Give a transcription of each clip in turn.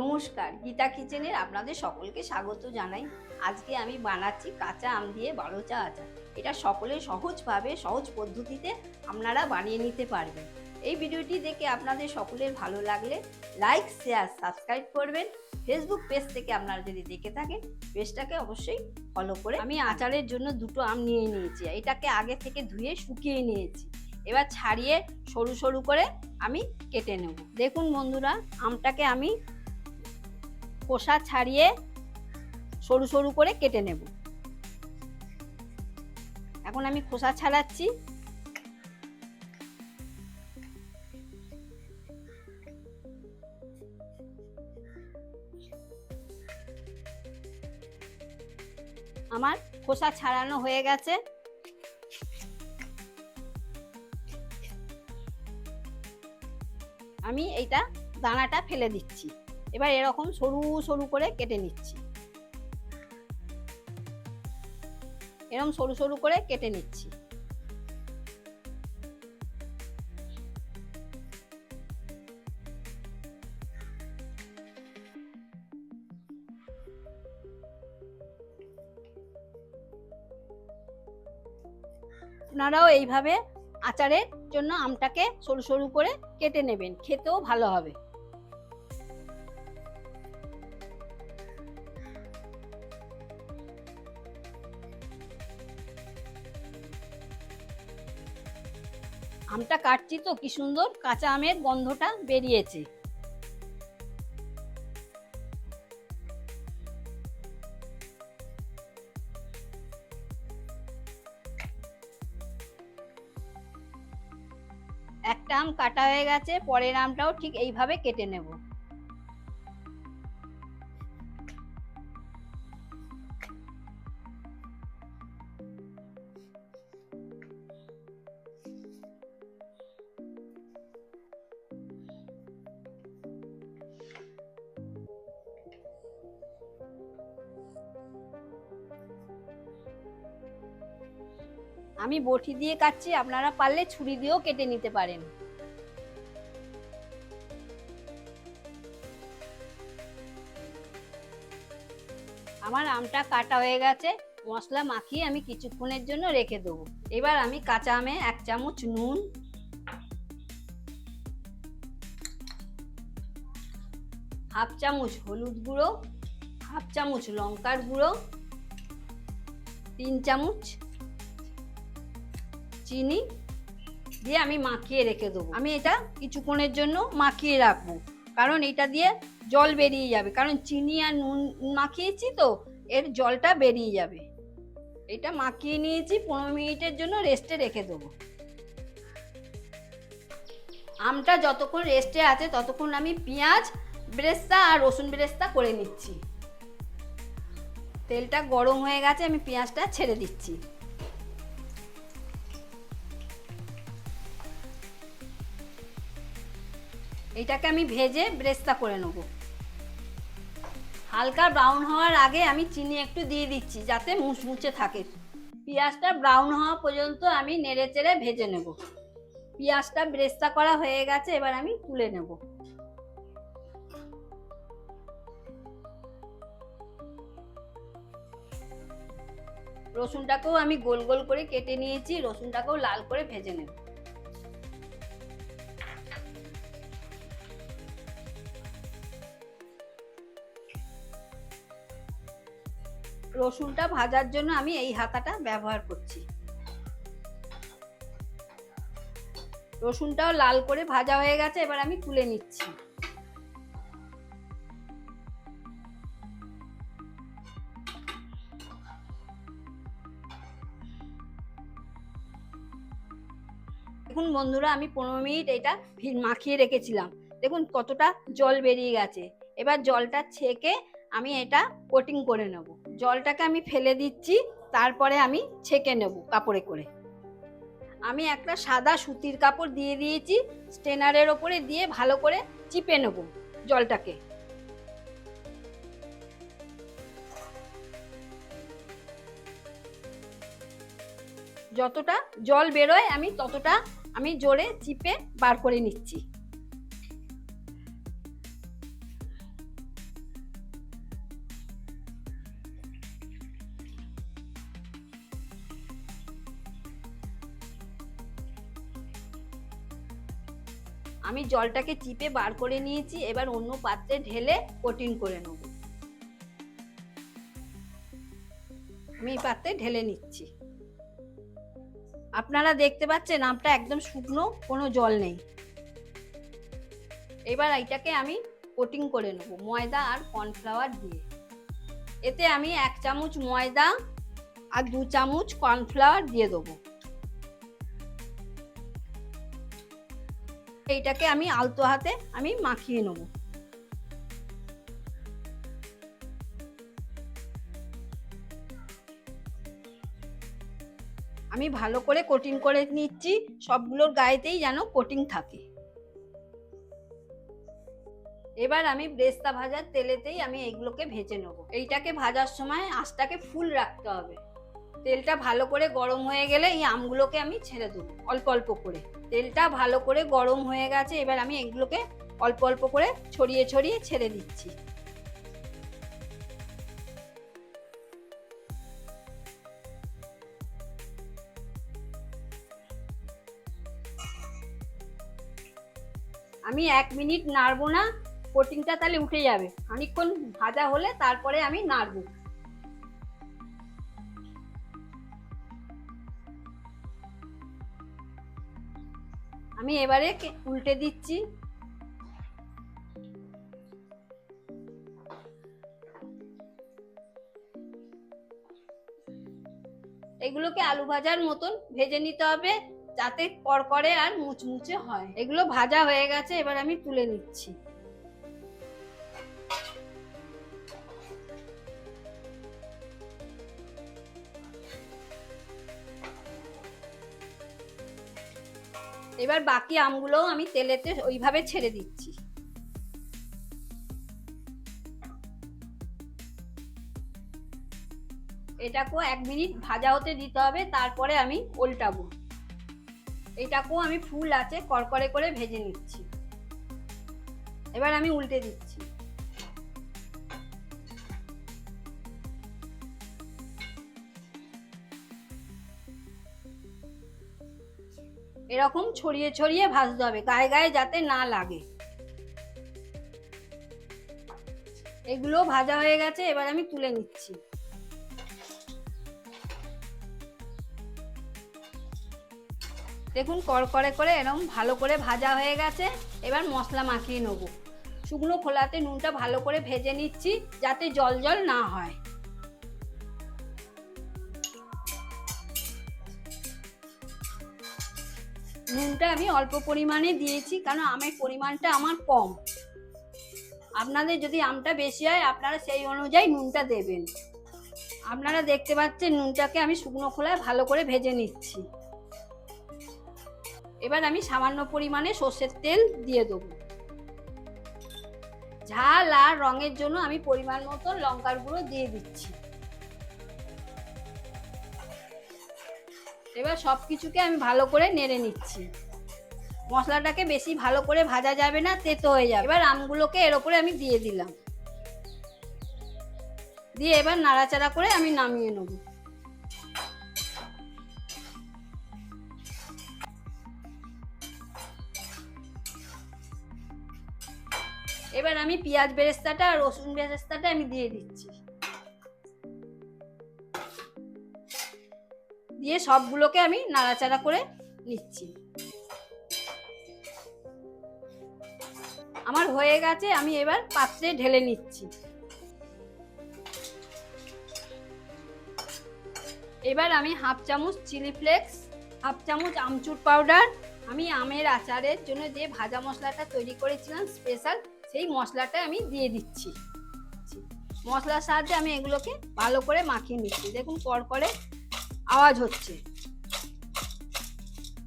নমস্কার, গীতা কিচেনের আপনাদের সকলকে স্বাগত জানাই। আজকে আমি বানাচ্ছি কাঁচা আম দিয়ে বারোচা আচার। এটা সকলে সহজভাবে, সহজ পদ্ধতিতে আপনারা বানিয়ে নিতে পারবেন। এই ভিডিওটি দেখে আপনাদের সকলের ভালো লাগলে লাইক, শেয়ার, সাবস্ক্রাইব করবেন। ফেসবুক পেজ থেকে আপনারা যদি দেখে থাকেন, পেজটাকে অবশ্যই ফলো করে আমি আচারের জন্য দুটো আম নিয়ে নিয়েছি। এটাকে আগে থেকে ধুয়ে শুকিয়ে নিয়েছি। এবার ছাড়িয়ে সরু সরু করে আমি কেটে নেব। দেখুন বন্ধুরা, আমটাকে আমি খোসা ছাড়িয়ে সরু সরু করে কেটে নেব। এখন আমি খোসা ছাড়াচ্ছি। আমার খোসা ছাড়ানো হয়ে গেছে। আমি এইটা দানাটা ফেলে দিচ্ছি। এবার এরকম সরু সরু করে কেটে নিচ্ছি। এরকম সরু সরু করে কেটে নিচ্ছি। আপনারাও এইভাবে আচারের জন্য আমটাকে সরু সরু করে কেটে নেবেন, খেতেও ভালো হবে। আমটা কাটছি তো, কি সুন্দর কাঁচা আমের গন্ধটা বেরিয়েছে। একটা আম কাটা হয়ে গেছে, পরের আমটাও ঠিক এইভাবে কেটে নেব। আমি বটি দিয়ে কাটছি, আপনারা পারলে ছুরি দিয়েও কেটে নিতে পারেন। আমার আমটা কাটা হয়ে গেছে, মশলা মাখিয়ে আমি কিছুক্ষণের জন্য রেখে দেবো। এবার আমি কাঁচা আমে এক চামচ নুন। হাফ চামচ হলুদ গুঁড়ো, হাফ চামচ লঙ্কার গুঁড়ো, তিন চামচ চিনি দিয়ে আমি মাখিয়ে রেখে দেবো। আমি এটা কিছুক্ষণের জন্য মাখিয়ে রাখব। কারণ এটা দিয়ে জল বেরিয়ে যাবে। কারণ চিনি আর নুন মাখিয়েছি তো, এর জলটা বেরিয়ে যাবে। এটা মাখিয়ে নিয়েছি, পনেরো মিনিটের জন্য রেস্টে রেখে দেবো। আমটা যতক্ষণ রেস্টে আছে, ততক্ষণ আমি পেঁয়াজ বেরেস্তা আর রসুন বেরেস্তা করে নিচ্ছি। তেলটা গরম হয়ে গেছে, আমি পেঁয়াজটা ছেড়ে দিচ্ছি। এইটাকে আমি ভেজে ব্রেস্তা করে নেব। হালকা ব্রাউন হওয়ার আগে আমি চিনি একটু দিয়ে দিচ্ছি যাতে মুচমুচে থাকে। পেঁয়াজটা ব্রাউন হওয়া পর্যন্ত আমি নেড়ে চেড়ে ভেজে নেব। পেঁয়াজটা ব্রেস্তা করা হয়ে গেছে, এবার আমি তুলে নেব। রসুনটাকেও আমি গোল গোল করে কেটে নিয়েছি, রসুনটাকেও লাল করে ভেজে নেব। রসুনটা ভাজার জন্য আমি এই হাতাটা ব্যবহার করছি। রসুনটাও লাল করে ভাজা হয়ে গেছে, এবার আমি তুলে নিচ্ছি। দেখুন বন্ধুরা, আমি পনেরো মিনিট এটা মাখিয়ে রেখেছিলাম। দেখুন কতটা জল বেরিয়ে গেছে। এবার জলটা ছেঁকে আমি এটা কোটিং করে নেব। জলটাকে আমি ফেলে দিচ্ছি, তারপরে আমি ছেঁকে নেব কাপড়ে করে। আমি একটা সাদা সুতির কাপড় দিয়ে দিয়েছি, স্টেনারের ওপরে দিয়ে ভালো করে চিপে নেব জলটাকে। যতটা জল বেরোয় আমি ততটা আমি জোরে চিপে বার করে নিচ্ছি। আমি জলটাকে চিপে বার করে নিয়েছি, এবার অন্য পাত্রে ঢেলে কোটিং করে নেব। আমি এই পাত্রে ঢেলে নিচ্ছি। আপনারা দেখতে পাচ্ছেন আমটা একদম শুকনো, কোনো জল নেই। এবার এইটাকে আমি কোটিং করে নেব, ময়দা আর কর্নফ্লাওয়ার দিয়ে। এতে আমি এক চামচ ময়দা আর দু চামচ কর্নফ্লাওয়ার দিয়ে দেবো। এইটাকে আমি আলতো হাতে আমি মাখিয়ে নেব। আমি ভালো করে কোটিং করে নিচ্ছি, সবগুলোর গায়েতেই যেন কোটিং থাকে। এবার আমি ব্রেস্তা ভাজার তেলেতেই আমি এইগুলোকে ভেজে নেব। এইটাকে ভাজার সময় আঁচটাকে ফুল রাখতে হবে। তেলটা ভালো করে গরম হয়ে গেলে এই আমগুলোকে আমি ছেড়ে দেবো, অল্প অল্প করে। তেলটা ভালো করে গরম হয়ে গেছে, এবার আমি এগুলোকে অল্প অল্প করে ছড়িয়ে ছড়িয়ে ছেড়ে দিচ্ছি। আমি এক মিনিট নাড়বো না কোটিংটা তাহলে উঠে যাবে। খানিকক্ষণ ভাজা হলে তারপরে আমি নাড়বো। আমি এবারে উল্টে দিচ্ছি। এগুলোকে আলু ভাজার মতন ভেজে নিতে হবে যাতে কড়কড়ে আর মুচমুচে হয়। এগুলো ভাজা হয়ে গেছে, এবার আমি তুলে নিচ্ছি। এবার বাকি আমগুলো আমি তেলেতে ওইভাবে ছেড়ে দিচ্ছি। এটাকেও এক মিনিট ভাজা হতে দিতে হবে, তারপরে আমি উল্টাবো এটাকেও আমি ফুল আছে করকরে করে ভেজে নিচ্ছি। এবার আমি উল্টে দিচ্ছি। এরকম ছড়িয়ে ছড়িয়ে ভাজতে হবে, গায়ে গায়ে যাতে না লাগে। এগুলো ভাজা হয়ে গেছে, এবার আমি তুলে নিচ্ছি। দেখুন, কড়কড়ে করে এরকম ভালো করে ভাজা হয়ে গেছে, এবার মশলা মাখিয়ে নেব। শুকনো খোলাতে নুনটা ভালো করে ভেজে নিচ্ছি, যাতে জল জল না হয়। নুনটা আমি অল্প পরিমাণে দিয়েছি, কারণ আমের পরিমাণটা আমার কম। আপনাদের যদি আমটা বেশি হয়, আপনারা সেই অনুযায়ী নুনটা দেবেন। আপনারা দেখতে পাচ্ছেন নুনটাকে আমি শুকনো খোলায় ভালো করে ভেজে নিচ্ছি। এবার আমি সামান্য পরিমাণে সর্ষের তেল দিয়ে দেবো। ঝাল আর রঙের জন্য আমি পরিমাণ মতো লঙ্কার গুঁড়ো দিয়ে দিচ্ছি। এবার সব কিছুকে আমি ভালো করে নেড়ে নিচ্ছি। মশলাটাকে বেশি ভালো করে ভাজা যাবে না, তেতো হয়ে যাবে। এবার আমগুলোকে এর ওপরে আমি দিয়ে দিলাম। দিয়ে এবার নাড়াচাড়া করে আমি নামিয়ে নেব। এবার আমি পেঁয়াজ বেরেস্তাটা আর রসুন বেরেস্তাটা আমি দিয়ে দিচ্ছি। দিয়ে সবগুলোকে আমি নাড়াচাড়া করে নিচ্ছি। আমার হয়ে গেছে, আমি এবার পাত্রে ঢেলে নিচ্ছি। এবার আমি হাফ চামচ চিলি ফ্লেক্স, হাফ চামচ আমচুর পাউডার, আমি আমের আচারের জন্য যে ভাজা মশলাটা তৈরি করেছিলাম স্পেশাল, সেই মশলাটা আমি দিয়ে দিচ্ছি। মশলার সাহায্যে আমি এগুলোকে ভালো করে মাখিয়ে নিচ্ছি। দেখুন পর করে আওয়াজ হচ্ছে।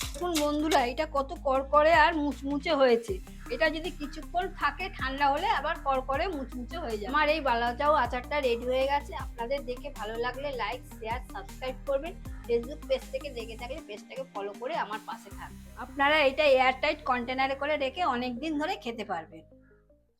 দেখুন বন্ধুরা, এটা কত করকরে আর মুচমুচে হয়েছে। এটা যদি কিছুক্ষণ থাকে ঠান্ডা হলে আবার করকরে মুচমুচে হয়ে যায় আমার এই বালাচাও আচারটা রেডি হয়ে গেছে। আপনাদের দেখে ভালো লাগলে লাইক শেয়ার সাবস্ক্রাইব করবেন। ফেসবুক পেজ থেকে দেখে থাকলে পেজটাকে ফলো করে আমার পাশে থাকবেন। আপনারা এটা এয়ারটাইট কন্টেনারে করে রেখে অনেক দিন ধরে খেতে পারবেন।